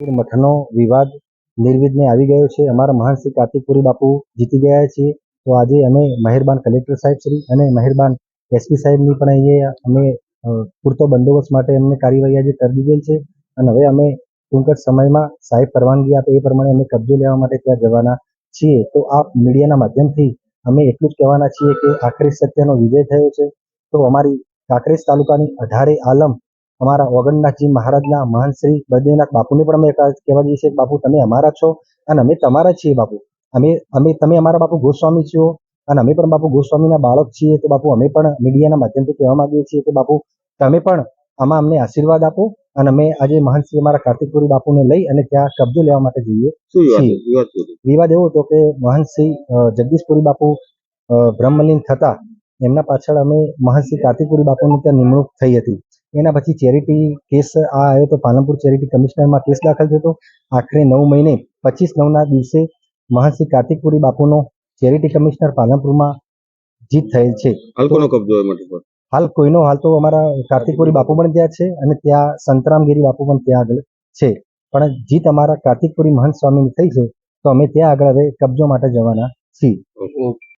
મઠનો વિવાદ નિર્વિઘ્ને આવી ગયો છે. અમારા મહાન શ્રી કાર્તિકપુરી બાપુ જીતી ગયા છે તો આજે અમે મહેરબાન કલેક્ટર સાહેબ શ્રી અને મહેરબાન એસપી સાહેબની પણ અહીંયા અમે પૂરતો બંદોબસ્ત માટે અમને કાર્યવાહી આજે કરી દીધેલ છે. અને હવે અમે ટૂંક જ સમયમાં સાહેબ પરવાનગી આપે એ પ્રમાણે અમે કબજો લેવા માટે ત્યાં જવાના છીએ. તો આ મીડિયાના માધ્યમથી અમે એટલું જ કહેવાના છીએ કે આખરે સત્યનો વિજય થયો છે. તો અમારી કાંકરેજ તાલુકાની અઢારે આલમ અમારા ઓગણનાથજી મહારાજના મહાન શ્રી બદ્રીનાથ બાપુને પણ અમે કહેવા જઈએ છીએ બાપુ તમે અમારા છો અને અમે તમારા છીએ બાપુ. અમે અમે તમે અમારા બાપુ ગોસ્વામી છો અને અમે પણ બાપુ ગોસ્વામીના બાળક છીએ. તો બાપુ અમે પણ મીડિયાના માધ્યમથી કહેવા માંગીએ છીએ કે બાપુ તમે પણ આમાં અમને આશીર્વાદ આપો અને અમે આજે મહાન શ્રી અમારા કાર્તિકપુરી બાપુને લઈ અને ત્યાં કબજો લેવા માટે જઈએ વિવાદ એવો હતો કે મહંત શ્રી જગદીશપુરી બાપુ બ્રહ્મલીન થતા એમના પાછળ અમે મહંત શ્રી કાર્તિકપુરી બાપુની ત્યાં નિમણૂક થઈ હતી. એના પછી ચેરિટી કેસ આ આવ્યો તો પાલનપુર ચેરિટી કમિશનરમાં કેસ દાખલ થયો હતો. આખરે નવ મહિને પચીસ નવના દિવસે મહંત કાર્તિકપુરી બાપુનો ચેરિટી કમિશનર પાલનપુરમાં જીત થયેલ છે. હાલ કોઈનો હાલ તો અમારા કાર્તિકપુરી બાપુ પણ ત્યાં છે અને ત્યાં સંતરામગીરી બાપુ પણ ત્યાં આગળ છે. પણ જીત અમારા કાર્તિકપુરી મહંત સ્વામીની થઈ છે તો અમે ત્યાં આગળ હવે કબજો માટે જવાના છીએ.